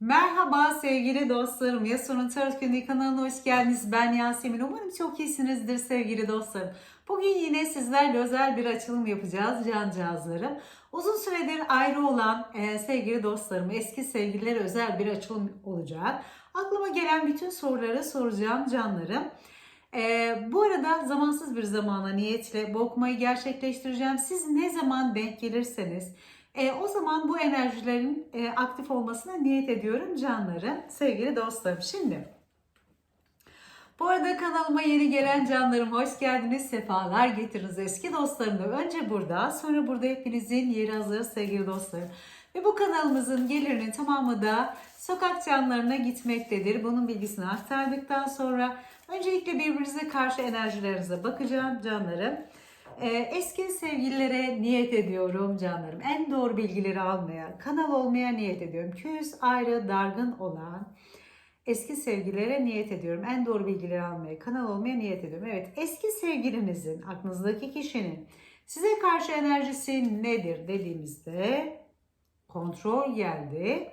Merhaba sevgili dostlarım. Yasun'un Tarot Günlüğü kanalına hoş geldiniz. Ben Yasemin. Umarım çok iyisinizdir sevgili dostlarım. Bugün yine sizlerle özel bir açılım yapacağız cancağızlarım. Uzun süredir ayrı olan e, sevgili dostlarım, eski sevgililere özel bir açılım olacak. Aklıma gelen bütün soruları soracağım canlarım. E, bu arada zamansız bir zamana niyetle bu okumayı gerçekleştireceğim. Siz ne zaman denk gelirseniz e, o zaman bu enerjilerin e, aktif olmasına niyet ediyorum canlarım, sevgili dostlarım. Şimdi bu arada kanalıma yeni gelen canlarım hoş geldiniz, sefalar getiriniz eski dostlarım da önce burada, sonra burada hepinizin yeri hazır sevgili dostlarım. Ve bu kanalımızın gelirinin tamamı da sokak canlarına gitmektedir. Bunun bilgisini aktardıktan sonra öncelikle birbirinize karşı enerjilerinize bakacağım canlarım. Ee, eski sevgililere niyet ediyorum canlarım. En doğru bilgileri almaya, kanal olmaya niyet ediyorum. Küs, ayrı, dargın olan eski sevgililere niyet ediyorum. En doğru bilgileri almaya, kanal olmaya niyet ediyorum. Evet, eski sevgilinizin, aklınızdaki kişinin size karşı enerjisi nedir dediğimizde kontrol geldi.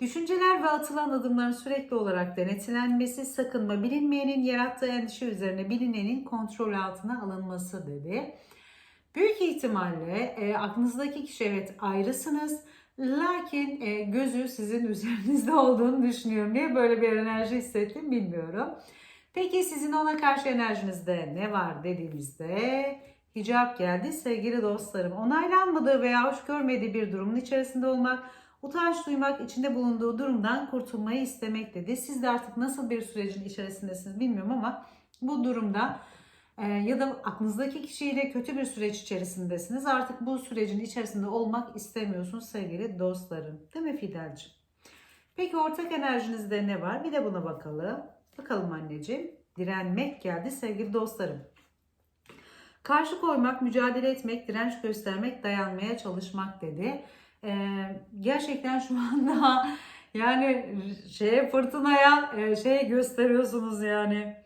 Düşünceler ve atılan adımların sürekli olarak denetlenmesi, sakınma, bilinmeyenin yarattığı endişe üzerine bilinenin kontrol altına alınması dedi. Büyük ihtimalle e, aklınızdaki kişi evet ayrısınız. Lakin e, gözü sizin üzerinizde olduğunu düşünüyorum. Niye böyle bir enerji hissettim bilmiyorum. Peki sizin ona karşı enerjinizde ne var dediğimizde hicap geldi. Sevgili dostlarım onaylanmadığı veya hoş görmediği bir durumun içerisinde olmak, utanç duymak, içinde bulunduğu durumdan kurtulmayı istemek dedi. Siz de artık nasıl bir sürecin içerisindesiniz bilmiyorum ama bu durumda e, ya da aklınızdaki kişiyle kötü bir süreç içerisindesiniz. Artık bu sürecin içerisinde olmak istemiyorsunuz sevgili dostlarım. Değil mi Fidelciğim? Peki ortak enerjinizde ne var? Bir de buna bakalım. Bakalım anneciğim. Direnmek geldi sevgili dostlarım. Karşı koymak, mücadele etmek, direnç göstermek, dayanmaya çalışmak dedi. Ee, gerçekten şu anda yani şeye fırtınaya e, şey gösteriyorsunuz yani.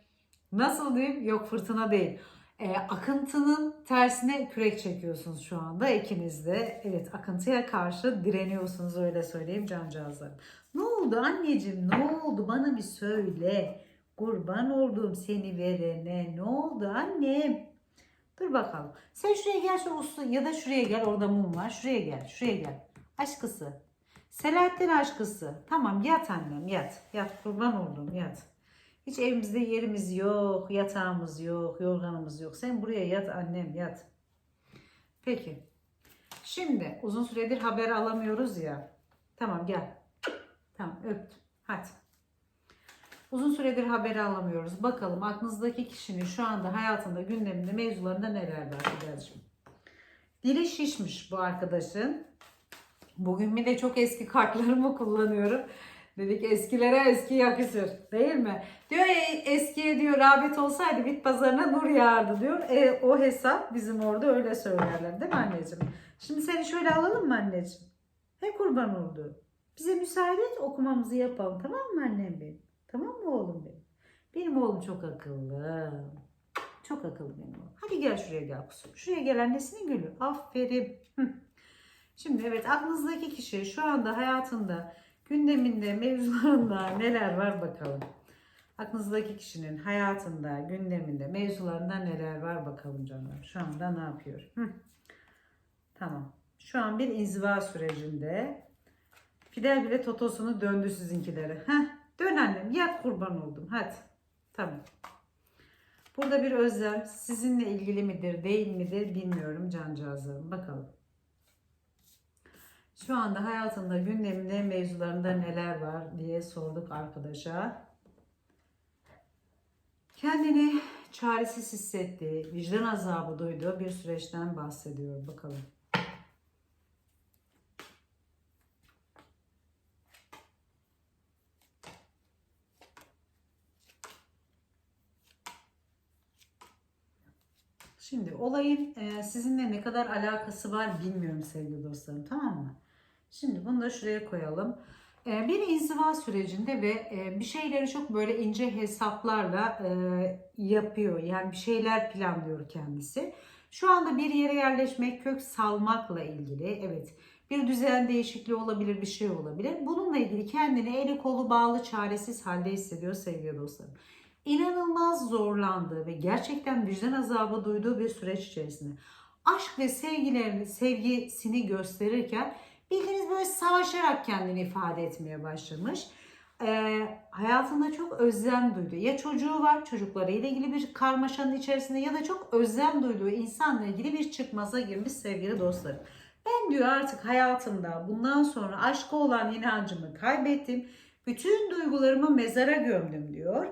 Nasıl diyeyim? Yok fırtına değil. E, akıntının tersine kürek çekiyorsunuz şu anda ikiniz de. Evet akıntıya karşı direniyorsunuz öyle söyleyeyim cancağızlarım. Ne oldu anneciğim ne oldu bana bir söyle. Kurban olduğum seni verene ne oldu annem? Dur bakalım. Sen şuraya gel şu uslu ya da şuraya gel orada mum var. Şuraya gel şuraya gel. Aşkısı. Selahattin aşkısı. Tamam yat annem yat. Yat kurban oldum yat. Hiç evimizde yerimiz yok, yatağımız yok, yorganımız yok. Sen buraya yat annem yat. Peki. Şimdi uzun süredir haber alamıyoruz ya. Tamam gel. Tamam öptüm. Hadi. Uzun süredir haber alamıyoruz. Bakalım aklınızdaki kişinin şu anda hayatında, gündeminde, mevzularında neler var Fidel'cim. Dili şişmiş bu arkadaşın. Bugün bir de çok eski kartlarımı kullanıyorum. Dedik eskilere eski yakışır değil mi? Diyor e, eskiye diyor rağbet olsaydı bit pazarına nur yağardı diyor. E, o hesap bizim orada öyle söylerler değil mi anneciğim? Şimdi seni şöyle alalım mı anneciğim? He kurban oldu. Bize müsaade et okumamızı yapalım tamam mı annem benim? Tamam mı oğlum benim? Benim oğlum çok akıllı. Çok akıllı benim oğlum. Hadi gel şuraya gel kuzum. Şuraya gel annesinin gülü. Aferin. Şimdi evet aklınızdaki kişi şu anda hayatında gündeminde, mevzularında neler var bakalım. Aklınızdaki kişinin hayatında, gündeminde, mevzularında neler var bakalım canlar. Şu anda ne yapıyor? Tamam. Şu an bir inziva sürecinde. Fidel bile totosunu döndü sizinkilere. Heh, dön annem. Yat kurban oldum. Hadi. Tamam. Burada bir özlem sizinle ilgili midir, değil midir bilmiyorum cancağızlarım. Bakalım. Şu anda hayatında, gündeminde, mevzularında neler var diye sorduk arkadaşa. Kendini çaresiz hissettiği, vicdan azabı duyduğu bir süreçten bahsediyor. Bakalım. Şimdi olayın e, sizinle ne kadar alakası var bilmiyorum sevgili dostlarım tamam mı? Şimdi bunu da şuraya koyalım. E, bir inziva sürecinde ve e, bir şeyleri çok böyle ince hesaplarla e, yapıyor. Yani bir şeyler planlıyor kendisi. Şu anda bir yere yerleşmek, kök salmakla ilgili. Evet Bir düzen değişikliği olabilir, bir şey olabilir. Bununla ilgili kendini eli kolu bağlı, çaresiz halde hissediyor sevgili dostlarım. İnanılmaz zorlandığı ve gerçekten vicdan azabı duyduğu bir süreç içerisinde. Aşk ve sevgilerini, sevgisini gösterirken bildiğiniz böyle savaşarak kendini ifade etmeye başlamış. Ee, hayatında çok özlem duydu. Ya çocuğu var, çocuklarıyla ilgili bir karmaşanın içerisinde ya da çok özlem duyduğu insanla ilgili bir çıkmaza girmiş sevgili dostlarım. Ben diyor artık hayatımda bundan sonra aşka olan inancımı kaybettim. Bütün duygularımı mezara gömdüm diyor.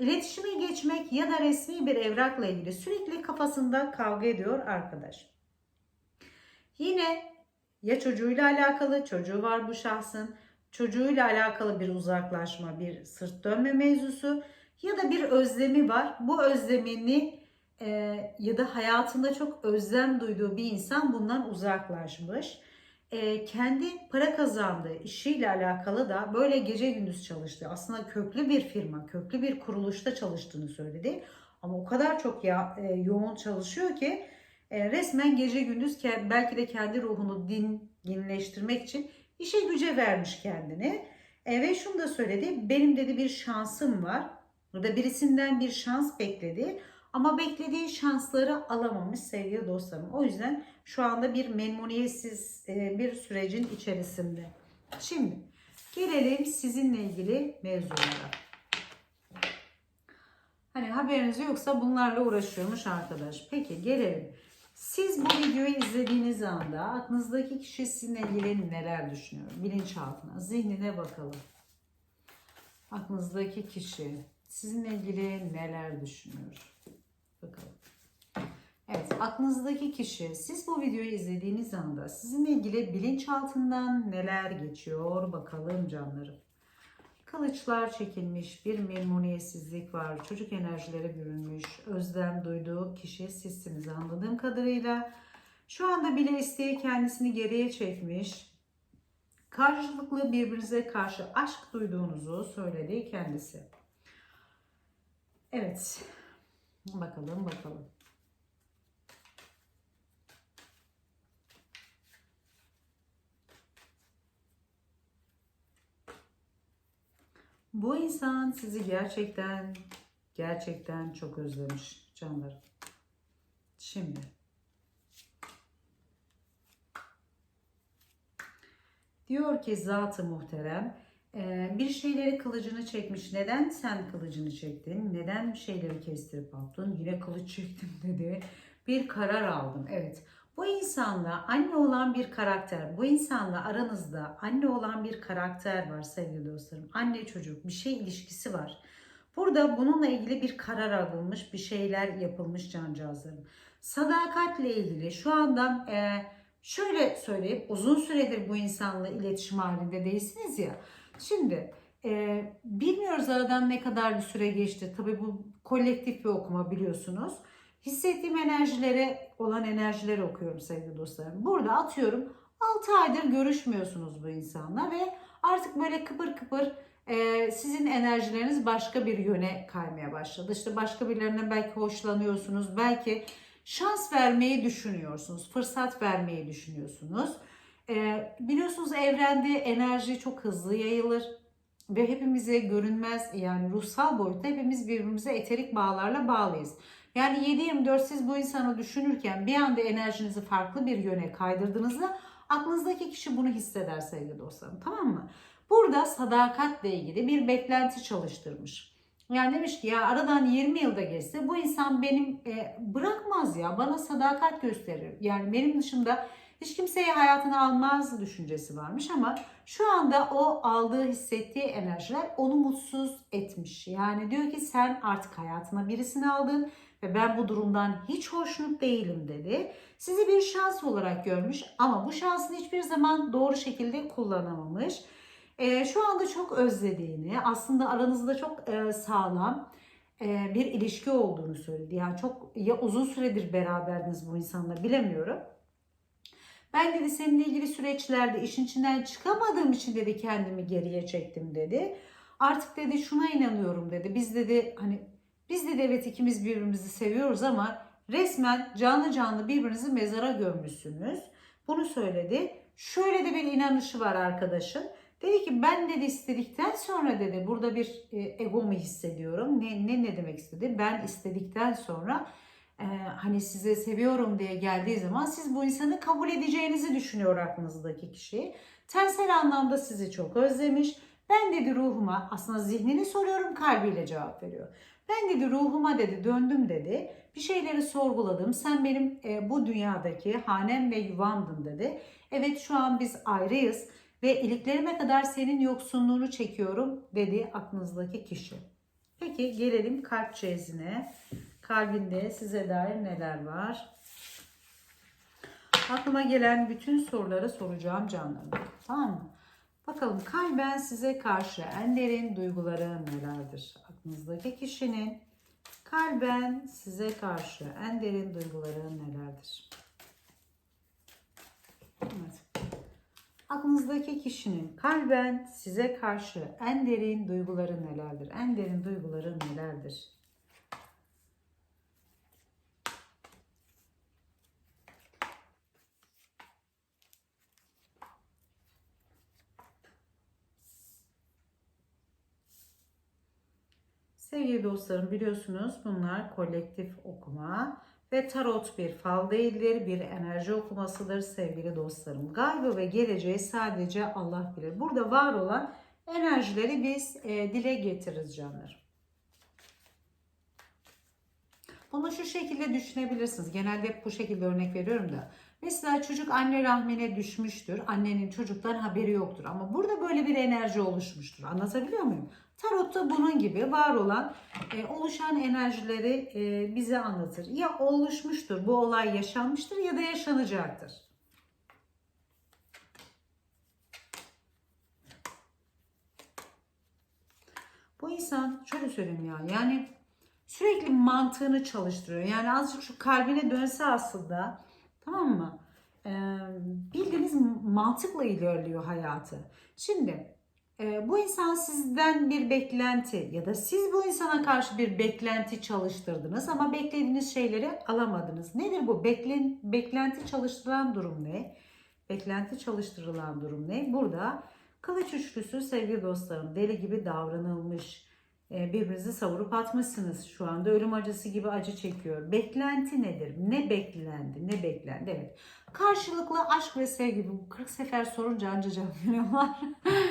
İletişime geçmek ya da resmi bir evrakla ilgili sürekli kafasında kavga ediyor arkadaş. Yine ya çocuğuyla alakalı, çocuğu var bu şahsın, çocuğuyla alakalı bir uzaklaşma, bir sırt dönme mevzusu ya da bir özlemi var. Bu özlemini e, ya da hayatında çok özlem duyduğu bir insan bundan uzaklaşmış. E, kendi para kazandığı işiyle alakalı da böyle gece gündüz çalıştı. Aslında köklü bir firma, köklü bir kuruluşta çalıştığını söyledi. Ama o kadar çok ya, e, yoğun çalışıyor ki e, resmen gece gündüz belki de kendi ruhunu dinginleştirmek için işe güce vermiş kendini. E, ve şunu da söyledi. Benim dedi bir şansım var. Burada birisinden bir şans bekledi. Ama beklediği şansları alamamış sevgili dostlarım. O yüzden şu anda bir memnuniyetsiz e, bir sürecin içerisinde. Şimdi gelelim sizinle ilgili mevzulara. Hani haberiniz yoksa bunlarla uğraşıyormuş arkadaş. Peki gelelim. Siz bu videoyu izlediğiniz anda aklınızdaki kişi sizinle ilgili neler düşünüyor? Bilinçaltına, zihnine bakalım. Aklınızdaki kişi sizinle ilgili neler düşünüyor? Bakalım. Evet, aklınızdaki kişi siz bu videoyu izlediğiniz anda sizinle ilgili bilinçaltından neler geçiyor bakalım canlarım. Kılıçlar çekilmiş, bir memnuniyetsizlik var, çocuk enerjileri bürünmüş, özlem duyduğu kişi sizsiniz anladığım kadarıyla. Şu anda bile isteği kendisini geriye çekmiş, karşılıklı birbirinize karşı aşk duyduğunuzu söyledi kendisi. Evet, bakalım bakalım. Bu insan sizi gerçekten gerçekten çok özlemiş canlarım. Şimdi diyor ki zatı muhterem bir şeyleri kılıcını çekmiş. Neden sen kılıcını çektin? Neden bir şeyleri kestirip attın? Yine kılıç çektim dedi. Bir karar aldım. Evet. Bu insanla anne olan bir karakter, bu insanla aranızda anne olan bir karakter var sevgili dostlarım. Anne çocuk bir şey ilişkisi var. Burada bununla ilgili bir karar alınmış, bir şeyler yapılmış cancağızlarım. Sadakatle ilgili şu anda e, şöyle söyleyip uzun süredir bu insanla iletişim halinde değilsiniz ya. Şimdi e, bilmiyoruz aradan ne kadar bir süre geçti. Tabii bu kolektif bir okuma biliyorsunuz. Hissettiğim enerjilere olan enerjileri okuyorum sevgili dostlarım. Burada atıyorum 6 aydır görüşmüyorsunuz bu insanla ve artık böyle kıpır kıpır e, sizin enerjileriniz başka bir yöne kaymaya başladı. İşte başka birilerinden belki hoşlanıyorsunuz, belki şans vermeyi düşünüyorsunuz, fırsat vermeyi düşünüyorsunuz. E, biliyorsunuz evrende enerji çok hızlı yayılır ve hepimize görünmez yani ruhsal boyutta hepimiz birbirimize eterik bağlarla bağlıyız. Yani 7-24 siz bu insanı düşünürken bir anda enerjinizi farklı bir yöne kaydırdığınızda aklınızdaki kişi bunu hisseder sevgili dostlarım. Tamam mı? Burada sadakatle ilgili bir beklenti çalıştırmış. Yani demiş ki ya aradan 20 yılda geçse bu insan benim e, bırakmaz ya bana sadakat gösterir. Yani benim dışında hiç kimseyi hayatına almaz düşüncesi varmış ama şu anda o aldığı hissettiği enerjiler onu mutsuz etmiş. Yani diyor ki sen artık hayatına birisini aldın ve ben bu durumdan hiç hoşnut değilim dedi. Sizi bir şans olarak görmüş ama bu şansını hiçbir zaman doğru şekilde kullanamamış. E, şu anda çok özlediğini, aslında aranızda çok e, sağlam e, bir ilişki olduğunu söyledi. Yani çok ya uzun süredir beraberdiniz bu insanla bilemiyorum. Ben dedi seninle ilgili süreçlerde işin içinden çıkamadığım için dedi kendimi geriye çektim dedi. Artık dedi şuna inanıyorum dedi. Biz dedi hani biz dedi evet ikimiz birbirimizi seviyoruz ama resmen canlı canlı birbirinizi mezara gömmüşsünüz. Bunu söyledi. şöyle de bir inanışı var arkadaşın. Dedi ki ben dedi istedikten sonra dedi burada bir e, ego mu hissediyorum? Ne, ne ne demek istedi? Ben istedikten sonra e, hani size seviyorum diye geldiği zaman siz bu insanı kabul edeceğinizi düşünüyor aklınızdaki kişi. Tersel anlamda sizi çok özlemiş. Ben dedi ruhuma aslında zihnini soruyorum kalbiyle cevap veriyor. Ben dedi ruhuma dedi döndüm dedi. Bir şeyleri sorguladım. Sen benim e, bu dünyadaki hanem ve yuvamdın dedi. Evet şu an biz ayrıyız ve iliklerime kadar senin yoksunluğunu çekiyorum dedi aklınızdaki kişi. Peki gelelim kalp çeyizine. Kalbinde size dair neler var? Aklıma gelen bütün soruları soracağım canlarım. Tamam mı? Bakalım kalben size karşı en derin duyguları nelerdir? Aklınızdaki kişinin kalben size karşı en derin duyguları nelerdir? Evet. Aklınızdaki kişinin kalben size karşı en derin duyguları nelerdir? En derin duyguları nelerdir? Sevgili dostlarım biliyorsunuz bunlar kolektif okuma ve tarot bir fal değildir, bir enerji okumasıdır sevgili dostlarım. Gaybı ve geleceği sadece Allah bilir. Burada var olan enerjileri biz e, dile getiririz canlar. Bunu şu şekilde düşünebilirsiniz. Genelde hep bu şekilde örnek veriyorum da. Mesela çocuk anne rahmine düşmüştür. Annenin çocuktan haberi yoktur. Ama burada böyle bir enerji oluşmuştur. Anlatabiliyor muyum? Tarotta bunun gibi var olan e, oluşan enerjileri e, bize anlatır. Ya oluşmuştur, bu olay yaşanmıştır ya da yaşanacaktır. Bu insan şöyle söyleyeyim ya yani sürekli mantığını çalıştırıyor. Yani azıcık şu kalbine dönse aslında tamam mı? Ee, bildiğiniz mantıkla ilerliyor hayatı. Şimdi bu insan sizden bir beklenti ya da siz bu insana karşı bir beklenti çalıştırdınız ama beklediğiniz şeyleri alamadınız. Nedir bu? Beklen, beklenti çalıştırılan durum ne? Beklenti çalıştırılan durum ne? Burada kılıç üçlüsü sevgili dostlarım deli gibi davranılmış. E, birbirinizi savurup atmışsınız. Şu anda ölüm acısı gibi acı çekiyor. Beklenti nedir? Ne beklendi? Ne beklendi? Evet. Karşılıklı aşk ve sevgi. Bu 40 sefer sorunca anca cevap veriyorlar.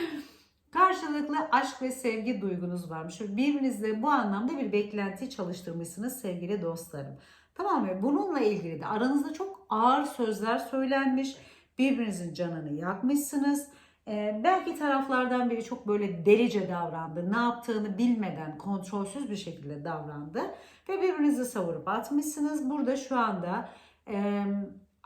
Karşılıklı aşk ve sevgi duygunuz varmış. Birbirinizle bu anlamda bir beklenti çalıştırmışsınız sevgili dostlarım. Tamam mı? Bununla ilgili de aranızda çok ağır sözler söylenmiş. Birbirinizin canını yakmışsınız. Ee, belki taraflardan biri çok böyle delice davrandı. Ne yaptığını bilmeden kontrolsüz bir şekilde davrandı. Ve birbirinizi savurup atmışsınız. Burada şu anda e,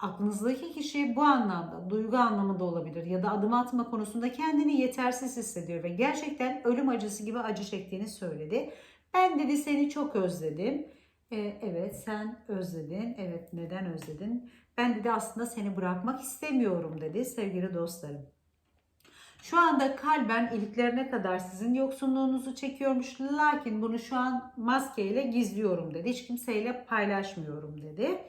aklınızdaki kişi bu anlamda duygu anlamında olabilir ya da adım atma konusunda kendini yetersiz hissediyor ve gerçekten ölüm acısı gibi acı çektiğini söyledi. Ben dedi seni çok özledim. Ee, evet sen özledin. Evet neden özledin? Ben dedi aslında seni bırakmak istemiyorum dedi sevgili dostlarım. Şu anda kalben iliklerine kadar sizin yoksunluğunuzu çekiyormuş. Lakin bunu şu an maskeyle gizliyorum dedi. Hiç kimseyle paylaşmıyorum dedi.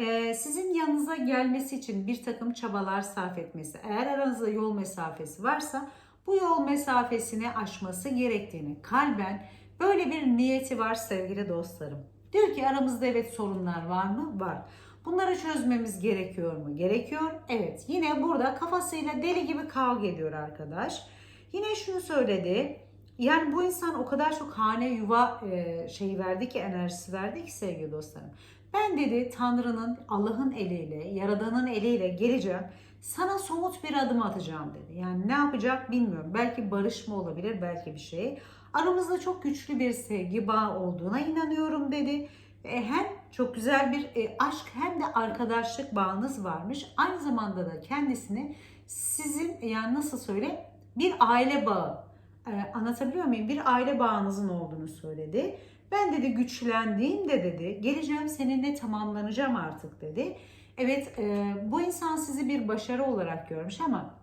Ee, sizin yanınıza gelmesi için bir takım çabalar sarf etmesi. Eğer aranızda yol mesafesi varsa bu yol mesafesini aşması gerektiğini kalben böyle bir niyeti var sevgili dostlarım. Diyor ki aramızda evet sorunlar var mı? Var. Bunları çözmemiz gerekiyor mu? Gerekiyor. Evet. Yine burada kafasıyla deli gibi kavga ediyor arkadaş. Yine şunu söyledi. Yani bu insan o kadar çok hane yuva e, şeyi verdi ki enerjisi verdi ki sevgili dostlarım. Ben dedi Tanrı'nın, Allah'ın eliyle, Yaradan'ın eliyle geleceğim. Sana somut bir adım atacağım dedi. Yani ne yapacak bilmiyorum. Belki barışma olabilir, belki bir şey. Aramızda çok güçlü bir sevgi bağı olduğuna inanıyorum dedi. E, hem çok güzel bir e, aşk hem de arkadaşlık bağınız varmış. Aynı zamanda da kendisini sizin yani nasıl söyle bir aile bağı e, anlatabiliyor muyum? Bir aile bağınızın olduğunu söyledi. Ben dedi güçlendiğimde dedi geleceğim seninle tamamlanacağım artık dedi. Evet bu insan sizi bir başarı olarak görmüş ama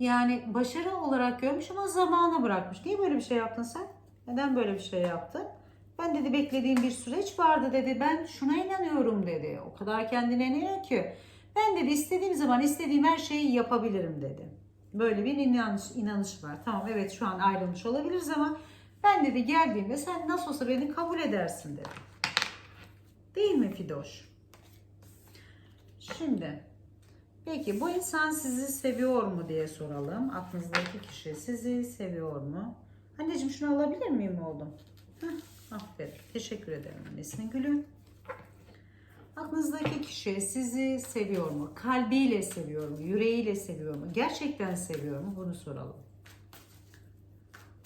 yani başarı olarak görmüş ama zamana bırakmış. Niye böyle bir şey yaptın sen? Neden böyle bir şey yaptın? Ben dedi beklediğim bir süreç vardı dedi. Ben şuna inanıyorum dedi. O kadar kendine inanıyor ki. Ben dedi istediğim zaman istediğim her şeyi yapabilirim dedi. Böyle bir inanış, inanış var. Tamam evet şu an ayrılmış olabiliriz ama ben dedi geldiğimde sen nasıl olsa beni kabul edersin dedi. Değil mi Fidoş? Şimdi peki bu insan sizi seviyor mu diye soralım. Aklınızdaki kişi sizi seviyor mu? Anneciğim şunu alabilir miyim oğlum? Heh, aferin. Teşekkür ederim annesinin gülü. Aklınızdaki kişi sizi seviyor mu? Kalbiyle seviyor mu? Yüreğiyle seviyor mu? Gerçekten seviyor mu? Bunu soralım.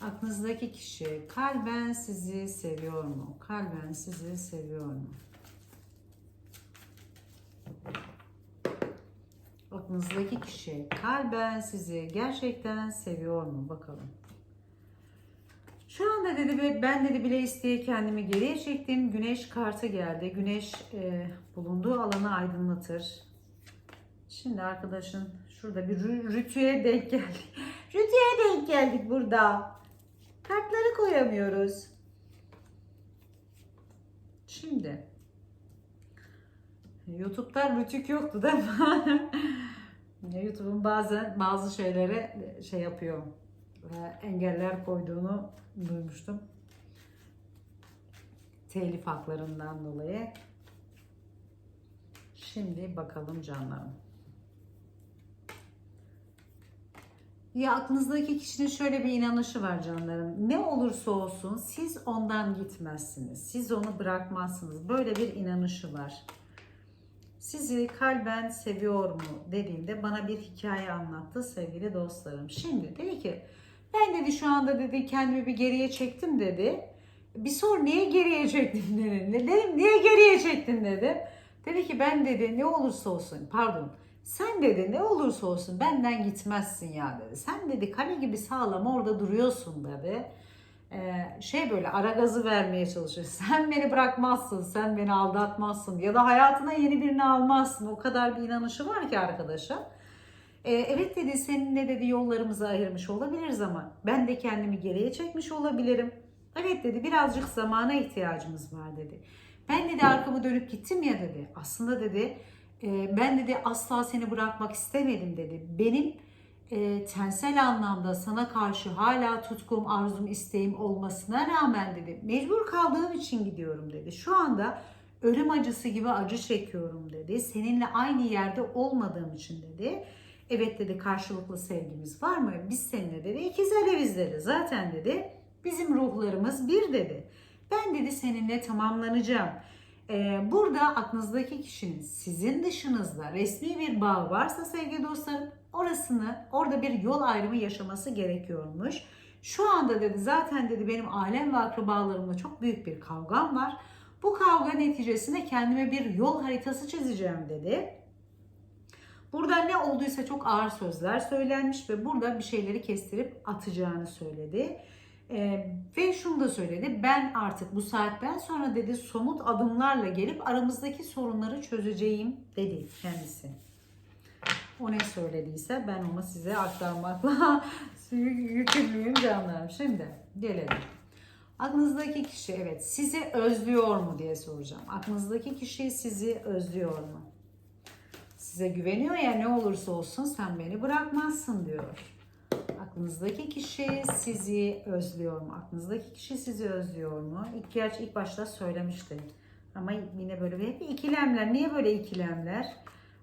Aklınızdaki kişi kalben sizi seviyor mu? Kalben sizi seviyor mu? Aklınızdaki kişi kalben sizi gerçekten seviyor mu? Bakalım. Şu anda dedi ve ben dedi bile isteye kendimi geriye çektim. Güneş kartı geldi. Güneş e, bulunduğu alanı aydınlatır. Şimdi arkadaşın şurada bir rü- rütüye denk geldik. Rütüye denk geldik burada. Kartları koyamıyoruz. Şimdi YouTube'da rütük yoktu değil mi? YouTube'un bazen bazı şeylere şey yapıyor. e, Engeller koyduğunu duymuştum. Telif haklarından dolayı. Şimdi bakalım canlarım. Ya aklınızdaki kişinin şöyle bir inanışı var canlarım. Ne olursa olsun siz ondan gitmezsiniz. Siz onu bırakmazsınız. Böyle bir inanışı var. Sizi kalben seviyor mu dediğinde bana bir hikaye anlattı sevgili dostlarım. Şimdi dedi ki ben dedi şu anda dedi kendimi bir geriye çektim dedi. Bir sor niye geriye çektin dedi. Dedim niye geriye çektin dedi. Dedi ki ben dedi ne olursa olsun pardon sen dedi ne olursa olsun benden gitmezsin ya dedi. Sen dedi kale gibi sağlam orada duruyorsun dedi. Ee, şey böyle ara gazı vermeye çalışıyor. Sen beni bırakmazsın, sen beni aldatmazsın ya da hayatına yeni birini almazsın. O kadar bir inanışı var ki arkadaşa. Ee, evet dedi seninle dedi yollarımızı ayırmış olabiliriz ama ben de kendimi geriye çekmiş olabilirim. Evet dedi birazcık zamana ihtiyacımız var dedi. Ben dedi arkamı dönüp gittim ya dedi. Aslında dedi e, ben dedi asla seni bırakmak istemedim dedi. Benim e, tensel anlamda sana karşı hala tutkum, arzum, isteğim olmasına rağmen dedi mecbur kaldığım için gidiyorum dedi. Şu anda ölüm acısı gibi acı çekiyorum dedi. Seninle aynı yerde olmadığım için dedi. Evet dedi karşılıklı sevgimiz var mı? Biz seninle dedi ikiz aleviz dedi. Zaten dedi bizim ruhlarımız bir dedi. Ben dedi seninle tamamlanacağım. Ee, burada aklınızdaki kişinin sizin dışınızda resmi bir bağ varsa sevgili dostlarım orasını orada bir yol ayrımı yaşaması gerekiyormuş. Şu anda dedi zaten dedi benim alem ve akrabalarımla çok büyük bir kavgam var. Bu kavga neticesinde kendime bir yol haritası çizeceğim dedi. Burada ne olduysa çok ağır sözler söylenmiş ve burada bir şeyleri kestirip atacağını söyledi. Ee, ve şunu da söyledi. Ben artık bu saatten sonra dedi somut adımlarla gelip aramızdaki sorunları çözeceğim dedi kendisi. O ne söylediyse ben onu size aktarmakla yükümlüyüm canlarım. Şimdi gelelim. Aklınızdaki kişi evet sizi özlüyor mu diye soracağım. Aklınızdaki kişi sizi özlüyor mu? Size güveniyor ya ne olursa olsun sen beni bırakmazsın diyor. Aklınızdaki kişi sizi özlüyor mu? Aklınızdaki kişi sizi özlüyor mu? Gerçi ilk başta söylemişti. Ama yine böyle bir hep ikilemler. Niye böyle ikilemler?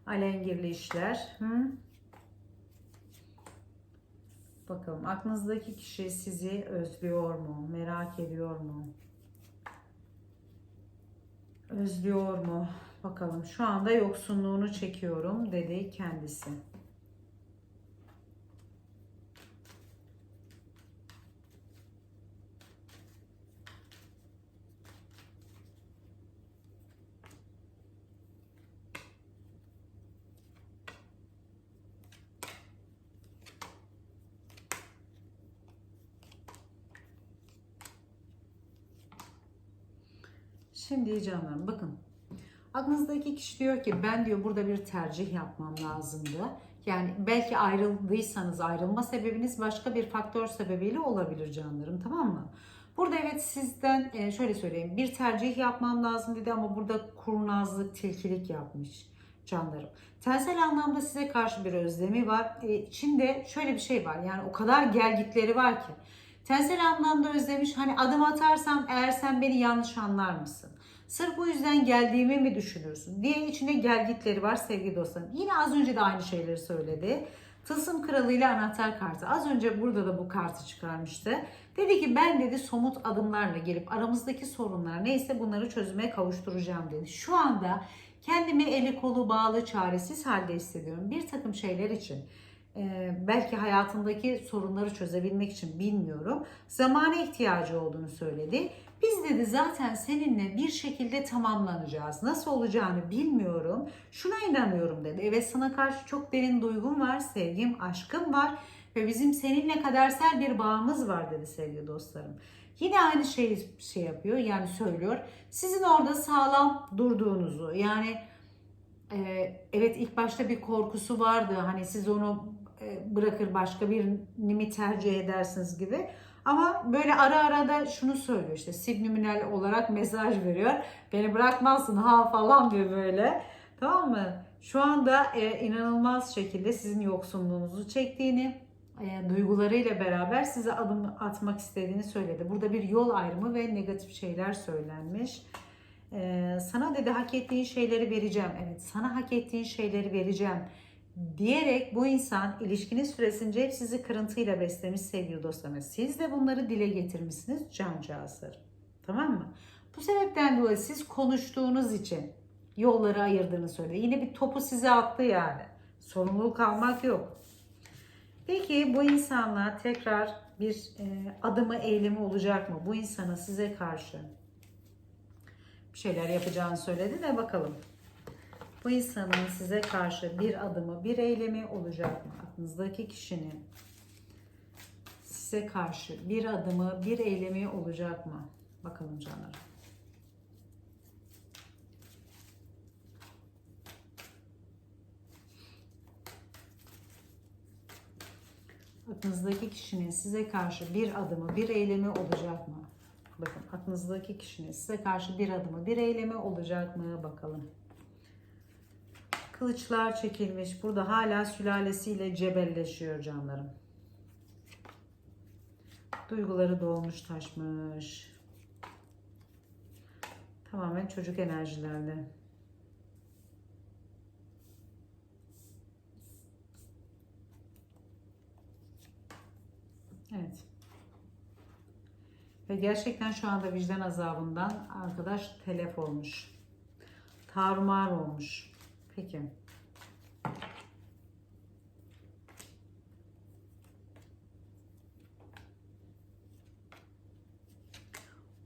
Alengirli işler. Hı? Bakalım aklınızdaki kişi sizi özlüyor mu? Merak ediyor mu? Özlüyor mu? Bakalım şu anda yoksunluğunu çekiyorum dedi kendisi. Şimdi canlarım bakın. Aklınızdaki kişi diyor ki ben diyor burada bir tercih yapmam lazımdı. Yani belki ayrıldıysanız ayrılma sebebiniz başka bir faktör sebebiyle olabilir canlarım tamam mı? Burada evet sizden e, şöyle söyleyeyim bir tercih yapmam lazım dedi ama burada kurnazlık, tilkilik yapmış. canlarım. Tensel anlamda size karşı bir özlemi var. E, içinde şöyle bir şey var. Yani o kadar gelgitleri var ki. Tensel anlamda özlemiş. Hani adım atarsam eğer sen beni yanlış anlar mısın? Sırf bu yüzden geldiğimi mi düşünürsün diye içinde gelgitleri var sevgili dostlarım. Yine az önce de aynı şeyleri söyledi. Tılsım Kralı ile Anahtar Kartı. Az önce burada da bu kartı çıkarmıştı. Dedi ki ben dedi somut adımlarla gelip aramızdaki sorunlar neyse bunları çözüme kavuşturacağım dedi. Şu anda kendimi eli kolu bağlı çaresiz halde hissediyorum. Bir takım şeyler için e, belki hayatındaki sorunları çözebilmek için bilmiyorum. Zamana ihtiyacı olduğunu söyledi. Biz dedi zaten seninle bir şekilde tamamlanacağız. Nasıl olacağını bilmiyorum. Şuna inanıyorum dedi. Evet sana karşı çok derin duygum var, sevgim, aşkım var ve bizim seninle kadersel bir bağımız var dedi sevgili dostlarım. Yine aynı şeyi şey yapıyor yani söylüyor. Sizin orada sağlam durduğunuzu yani e, evet ilk başta bir korkusu vardı. Hani siz onu bırakır başka birini mi tercih edersiniz gibi. Ama böyle ara ara da şunu söylüyor işte subliminal olarak mesaj veriyor. Beni bırakmazsın ha falan diyor böyle. Tamam mı? Şu anda e, inanılmaz şekilde sizin yoksunluğunuzu çektiğini, e, duygularıyla beraber size adım atmak istediğini söyledi. Burada bir yol ayrımı ve negatif şeyler söylenmiş. E, sana dedi hak ettiğin şeyleri vereceğim. Evet sana hak ettiğin şeyleri vereceğim diyerek bu insan ilişkiniz süresince hep sizi kırıntıyla beslemiş sevgili dostlarım. Siz de bunları dile getirmişsiniz cancağızlar. Tamam mı? Bu sebepten dolayı siz konuştuğunuz için yolları ayırdığını söyledi. Yine bir topu size attı yani. Sorumluluk almak yok. Peki bu insanla tekrar bir e, adımı eylemi olacak mı? Bu insanın size karşı bir şeyler yapacağını söyledi de bakalım. Bu insanın size karşı bir adımı, bir eylemi olacak mı? Aklınızdaki kişinin size karşı bir adımı, bir eylemi olacak mı? Bakalım canlarım. Aklınızdaki kişinin size karşı bir adımı, bir eylemi olacak mı? Bakın aklınızdaki kişinin size karşı bir adımı, bir eylemi olacak mı? Bakalım. Kılıçlar çekilmiş. Burada hala sülalesiyle cebelleşiyor canlarım. Duyguları dolmuş taşmış. Tamamen çocuk enerjilerle. Evet. Ve gerçekten şu anda vicdan azabından arkadaş telef olmuş. Tarumar olmuş. Peki.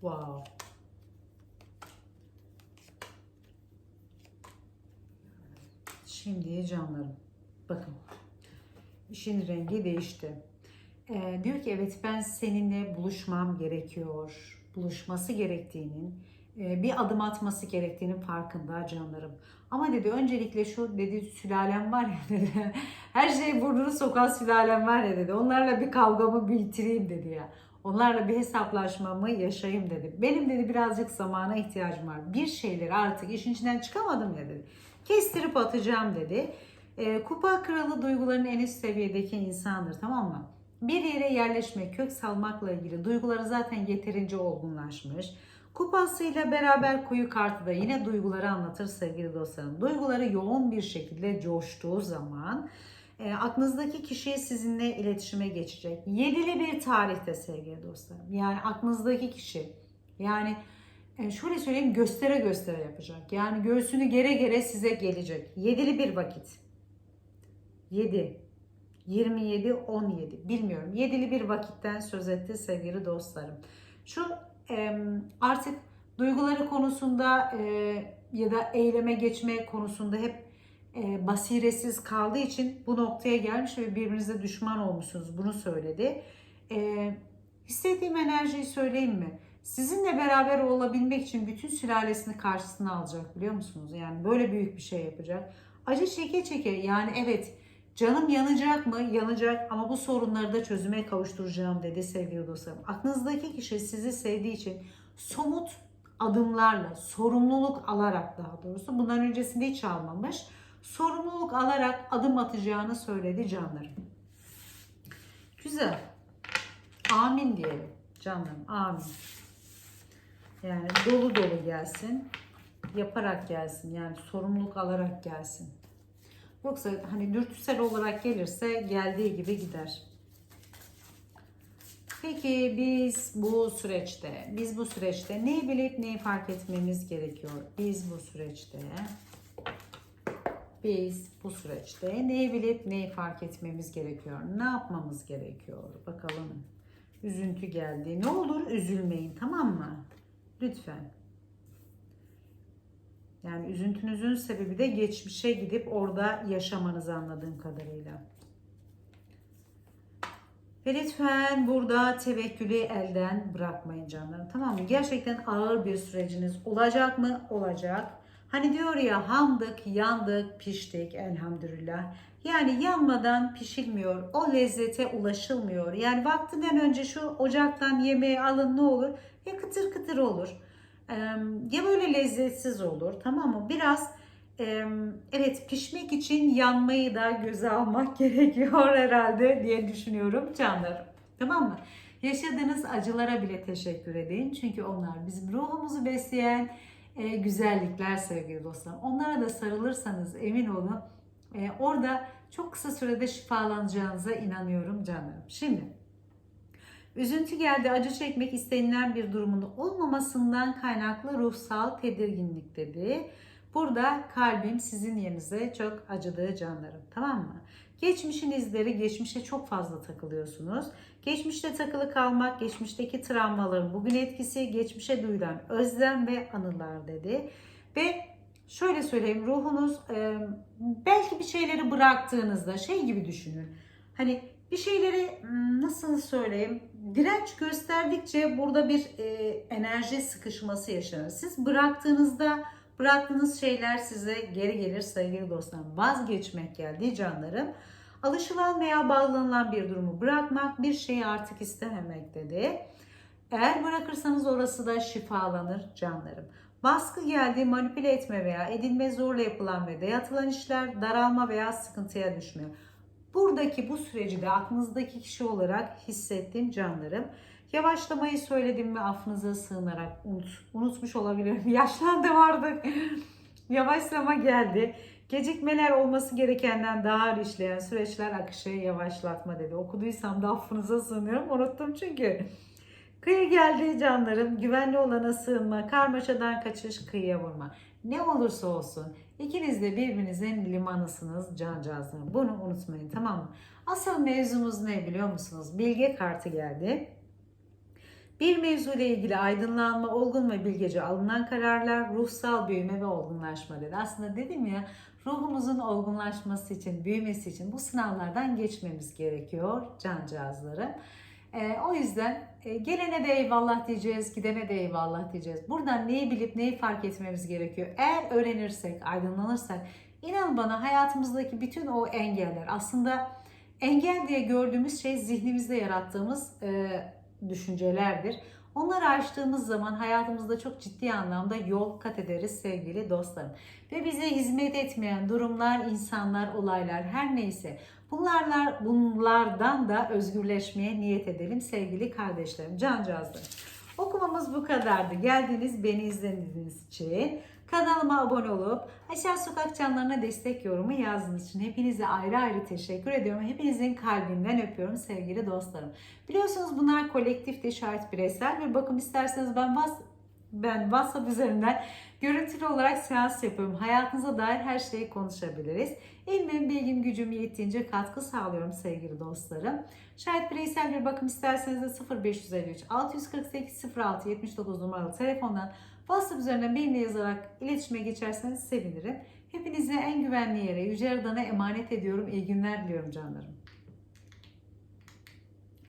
Wow. Şimdi canlarım. Bakın. İşin rengi değişti. Ee, diyor ki evet ben seninle buluşmam gerekiyor. Buluşması gerektiğinin, bir adım atması gerektiğinin farkında canlarım. Ama dedi öncelikle şu dedi sülalem var ya dedi. Her şey burnunu sokan sülalem var ya dedi. Onlarla bir kavgamı bitireyim dedi ya. Onlarla bir hesaplaşmamı yaşayayım dedi. Benim dedi birazcık zamana ihtiyacım var. Bir şeyleri artık işin içinden çıkamadım dedi. Kestirip atacağım dedi. E, kupa kralı duyguların en üst seviyedeki insandır tamam mı? Bir yere yerleşmek, kök salmakla ilgili duyguları zaten yeterince olgunlaşmış. Kupasıyla beraber kuyu kartı da yine duyguları anlatır sevgili dostlarım. Duyguları yoğun bir şekilde coştuğu zaman e, aklınızdaki kişi sizinle iletişime geçecek. Yedili bir tarihte sevgili dostlarım. Yani aklınızdaki kişi yani e, şöyle söyleyeyim göstere göstere yapacak. Yani göğsünü gere gere size gelecek. Yedili bir vakit. 7, 27, 17 bilmiyorum. Yedili bir vakitten söz etti sevgili dostlarım. Şu artık duyguları konusunda e, ya da eyleme geçme konusunda hep e, basiretsiz kaldığı için bu noktaya gelmiş ve birbirinize düşman olmuşsunuz. Bunu söyledi. E, hissettiğim enerjiyi söyleyeyim mi? Sizinle beraber olabilmek için bütün sülalesini karşısına alacak biliyor musunuz? Yani böyle büyük bir şey yapacak. Acı çeke çeke yani evet canım yanacak mı? Yanacak ama bu sorunları da çözüme kavuşturacağım dedi sevgili dostlarım. Aklınızdaki kişi sizi sevdiği için somut adımlarla, sorumluluk alarak daha doğrusu bundan öncesinde hiç almamış. sorumluluk alarak adım atacağını söyledi canlarım. Güzel. Amin diyelim canlarım. Amin. Yani dolu dolu gelsin. Yaparak gelsin. Yani sorumluluk alarak gelsin. Yoksa hani dürtüsel olarak gelirse geldiği gibi gider. Peki biz bu süreçte, biz bu süreçte neyi bilip neyi fark etmemiz gerekiyor? Biz bu süreçte, biz bu süreçte neyi bilip neyi fark etmemiz gerekiyor? Ne yapmamız gerekiyor? Bakalım. Üzüntü geldi. Ne olur üzülmeyin tamam mı? Lütfen. Yani üzüntünüzün sebebi de geçmişe gidip orada yaşamanız anladığım kadarıyla. Ve lütfen burada tevekkülü elden bırakmayın canlarım. Tamam mı? Gerçekten ağır bir süreciniz olacak mı? Olacak. Hani diyor ya hamdık, yandık, piştik elhamdülillah. Yani yanmadan pişilmiyor. O lezzete ulaşılmıyor. Yani vaktinden önce şu ocaktan yemeği alın ne olur? Ya kıtır kıtır olur. Ya böyle lezzetsiz olur. Tamam mı? Biraz evet pişmek için yanmayı da göze almak gerekiyor herhalde diye düşünüyorum canlarım. Tamam mı? Yaşadığınız acılara bile teşekkür edin. Çünkü onlar bizim ruhumuzu besleyen e, güzellikler sevgili dostlar. Onlara da sarılırsanız emin olun e, orada çok kısa sürede şifalanacağınıza inanıyorum canlarım. Şimdi üzüntü geldi acı çekmek istenilen bir durumun olmamasından kaynaklı ruhsal tedirginlik dedi. Burada kalbim sizin yerinize çok acıdığı canlarım tamam mı? Geçmişin izleri, geçmişe çok fazla takılıyorsunuz. Geçmişte takılı kalmak, geçmişteki travmaların bugün etkisi, geçmişe duyulan özlem ve anılar dedi. Ve şöyle söyleyeyim, ruhunuz e, belki bir şeyleri bıraktığınızda şey gibi düşünün. Hani bir şeyleri hmm, nasıl söyleyeyim, direnç gösterdikçe burada bir e, enerji sıkışması yaşanır. Siz bıraktığınızda Bıraktığınız şeyler size geri gelir sevgili dostlarım. Vazgeçmek geldi canlarım. Alışılan veya bağlanılan bir durumu bırakmak, bir şeyi artık istememek dedi. Eğer bırakırsanız orası da şifalanır canlarım. Baskı geldi, manipüle etme veya edinme zorla yapılan ve dayatılan işler, daralma veya sıkıntıya düşme. Buradaki bu süreci de aklınızdaki kişi olarak hissettim canlarım. Yavaşlamayı söyledim mi affınıza sığınarak unut, unutmuş olabilirim. Yaşlandım artık. Yavaşlama geldi. Gecikmeler olması gerekenden daha ağır işleyen süreçler akışı yavaşlatma dedi. Okuduysam da affınıza sığınıyorum. Unuttum çünkü. Kıyı geldi canlarım. Güvenli olana sığınma. Karmaşadan kaçış kıyıya vurma. Ne olursa olsun ikiniz de birbirinizin limanısınız cancağızlarım. Bunu unutmayın tamam mı? Asıl mevzumuz ne biliyor musunuz? Bilge kartı geldi. Bir mevzuyla ilgili aydınlanma, olgun ve bilgece alınan kararlar, ruhsal büyüme ve olgunlaşma dedi. Aslında dedim ya ruhumuzun olgunlaşması için, büyümesi için bu sınavlardan geçmemiz gerekiyor cancağızlarım. E, o yüzden e, gelene de eyvallah diyeceğiz, gidene de eyvallah diyeceğiz. Buradan neyi bilip neyi fark etmemiz gerekiyor. Eğer öğrenirsek, aydınlanırsak, inan bana hayatımızdaki bütün o engeller aslında engel diye gördüğümüz şey zihnimizde yarattığımız e, düşüncelerdir. Onları açtığımız zaman hayatımızda çok ciddi anlamda yol kat ederiz sevgili dostlarım. Ve bize hizmet etmeyen durumlar, insanlar, olaylar her neyse bunlarla, bunlardan da özgürleşmeye niyet edelim sevgili kardeşlerim, cancağızlarım. Okumamız bu kadardı. Geldiniz beni izlediğiniz için. Kanalıma abone olup aşağı sokak canlarına destek yorumu yazdığınız için hepinize ayrı ayrı teşekkür ediyorum. Hepinizin kalbinden öpüyorum sevgili dostlarım. Biliyorsunuz bunlar kolektif de şahit bireysel bir bakım isterseniz ben vas ben WhatsApp üzerinden görüntülü olarak seans yapıyorum. Hayatınıza dair her şeyi konuşabiliriz. Elimden bilgim gücüm yettiğince katkı sağlıyorum sevgili dostlarım. Şayet bireysel bir bakım isterseniz de 0553 648 06 79 numaralı telefondan WhatsApp üzerinden benimle yazarak iletişime geçerseniz sevinirim. Hepinize en güvenli yere Yüce Yaradan'a emanet ediyorum. İyi günler diliyorum canlarım.